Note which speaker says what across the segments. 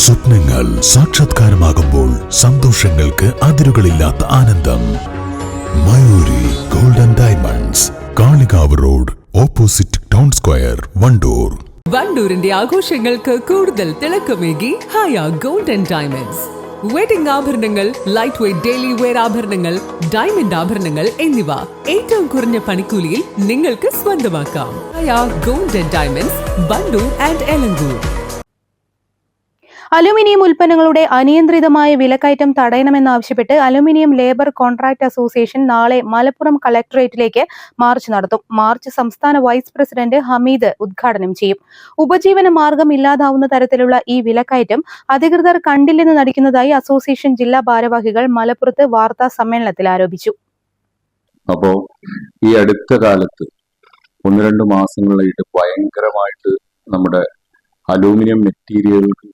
Speaker 1: സ്വപ്നങ്ങൾ സാക്ഷാത്കാരമാകുമ്പോൾ സന്തോഷങ്ങൾക്ക് അതിരുകളില്ലാത്ത ആനന്ദം. Mayuri golden diamonds Kalikavu road opposite town square Vandoor.
Speaker 2: വണ്ടൂരിന്റെ ആഘോഷങ്ങൾക്ക് കൂടുതൽ തിളക്കമേകി ഹായ ഗോൾഡൻ ഡയമണ്ട്സ്. വെഡിംഗ് ആഭരണങ്ങൾ ലൈറ്റ് വെയ്റ്റ് ഡെയിലി വെയർ ആഭരണങ്ങൾ ഡയമണ്ട് ആഭരണങ്ങൾ എന്നിവ ഏറ്റവും കുറഞ്ഞ പണിക്കൂലിയിൽ നിങ്ങൾക്ക് സ്വന്തമാക്കാം. Golden diamonds Bandoor and Elankur.
Speaker 3: Aluminium ഉൽപ്പന്നങ്ങളുടെ അനിയന്ത്രിതമായ വിലക്കയറ്റം തടയണമെന്നാവശ്യപ്പെട്ട് അലുമിനിയം ലേബർ കോൺട്രാക്ട് അസോസിയേഷൻ നാളെ മലപ്പുറം കളക്ടറേറ്റിലേക്ക് മാർച്ച് നടത്തും. മാർച്ച് സംസ്ഥാന വൈസ് പ്രസിഡന്റ് ഹമീദ് ഉദ്ഘാടനം ചെയ്യും. ഉപജീവന മാർഗം ഇല്ലാതാവുന്ന തരത്തിലുള്ള ഈ വിലക്കയറ്റം അധികൃതർ കണ്ടില്ലെന്ന് നടിക്കുന്നതായി അസോസിയേഷൻ ജില്ലാ ഭാരവാഹികൾ മലപ്പുറത്ത് വാർത്താ സമ്മേളനത്തിൽ ആരോപിച്ചു.
Speaker 4: അപ്പോ ഈ അടുത്ത കാലത്ത് ഒന്ന് രണ്ട് മാസങ്ങളായിട്ട് ഭയങ്കരമായിട്ട് നമ്മുടെ അലൂമിനിയം മെറ്റീരിയലുകൾക്ക്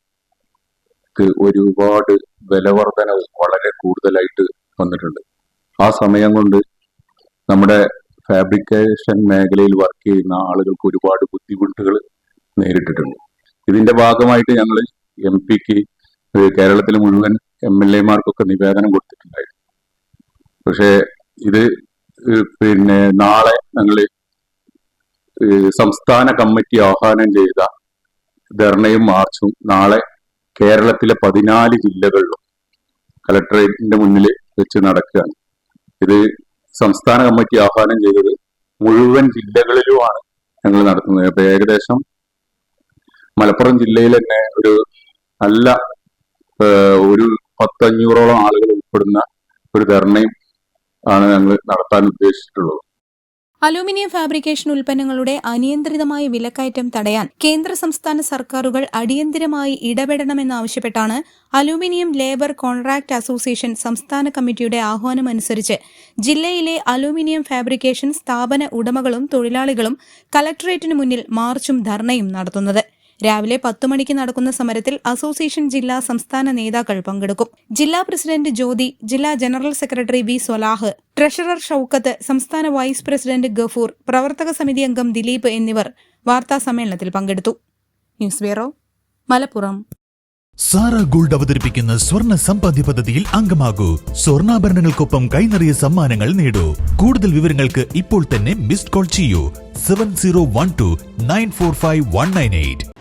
Speaker 4: ഒരുപാട് വിലവർധനവ് വളരെ കൂടുതലായിട്ട് വന്നിട്ടുണ്ട്. ആ സമയം കൊണ്ട് നമ്മുടെ ഫാബ്രിക്കേഷൻ മേഖലയിൽ വർക്ക് ചെയ്യുന്ന ആളുകൾക്ക് ഒരുപാട് ബുദ്ധിമുട്ടുകൾ നേരിട്ടിട്ടുണ്ട്. ഇതിന്റെ ഭാഗമായിട്ട് ഞങ്ങൾ എം പിക്ക് കേരളത്തിലെ മുഴുവൻ എം എൽ എമാർക്കൊക്കെ നിവേദനം കൊടുത്തിട്ടുണ്ടായിരുന്നു. പക്ഷേ ഇത് പിന്നെ നാളെ ഞങ്ങൾ സംസ്ഥാന കമ്മിറ്റി ആഹ്വാനം ചെയ്ത ധർണയും മാർച്ചും നാളെ കേരളത്തിലെ പതിനാല് ജില്ലകളിലും കലക്ടറേറ്റിന്റെ മുന്നിൽ വെച്ച് നടക്കുകയാണ്. ഇത് സംസ്ഥാന കമ്മിറ്റി ആഹ്വാനം ചെയ്തത് മുഴുവൻ ജില്ലകളിലുമാണ് ഞങ്ങൾ നടത്തുന്നത്. അപ്പൊ ഏകദേശം മലപ്പുറം ജില്ലയിൽ തന്നെ ഒരു നല്ല ഒരു പത്തഞ്ഞൂറോളം ആളുകൾ ഉൾപ്പെടുന്ന ഒരു ധർണയും ആണ് ഞങ്ങൾ നടത്താൻ ഉദ്ദേശിച്ചിട്ടുള്ളത്.
Speaker 5: അലൂമിനിയം ഫാബ്രിക്കേഷൻ ഉൽപ്പന്നങ്ങളുടെ അനിയന്ത്രിതമായ വിലക്കയറ്റം തടയാൻ കേന്ദ്ര സംസ്ഥാന സർക്കാരുകൾ അടിയന്തിരമായി ഇടപെടണമെന്നാവശ്യപ്പെട്ടാണ് അലൂമിനിയം ലേബർ കോൺട്രാക്ട് അസോസിയേഷൻ സംസ്ഥാന കമ്മിറ്റിയുടെ ആഹ്വാനമനുസരിച്ച് ജില്ലയിലെ അലൂമിനിയം ഫാബ്രിക്കേഷൻ സ്ഥാപന ഉടമകളും തൊഴിലാളികളും കലക്ടറേറ്റിനു മുന്നിൽ മാർച്ചും ധർണയും നടത്തുന്നത്. രാവിലെ പത്തു മണിക്ക് നടക്കുന്ന സമരത്തിൽ അസോസിയേഷൻ ജില്ലാ സംസ്ഥാന നേതാക്കൾ പങ്കെടുക്കും. ജില്ലാ പ്രസിഡന്റ് ജ്യോതി ജില്ലാ general secretary V Salah treasurer Shoukath സംസ്ഥാന വൈസ് പ്രസിഡന്റ് ഗഫൂർ പ്രവർത്തക സമിതി അംഗം ദിലീപ് എന്നിവർ വാർത്താ സമ്മേളനത്തിൽ പങ്കെടുത്തു. News bureau Malappuram.
Speaker 1: Sara gold അവതരിപ്പിക്കുന്ന സ്വർണ സമ്പാദ്യ പദ്ധതിയിൽ അംഗമാകൂ. സ്വർണാഭരണങ്ങൾക്കൊപ്പം കൈനിറിയ സമ്മാനങ്ങൾ നേടൂ. കൂടുതൽ വിവരങ്ങൾക്ക് ഇപ്പോൾ തന്നെ മിസ്ഡ് കോൾ ചെയ്യൂ. Seven zero one two nine four five one nine eight.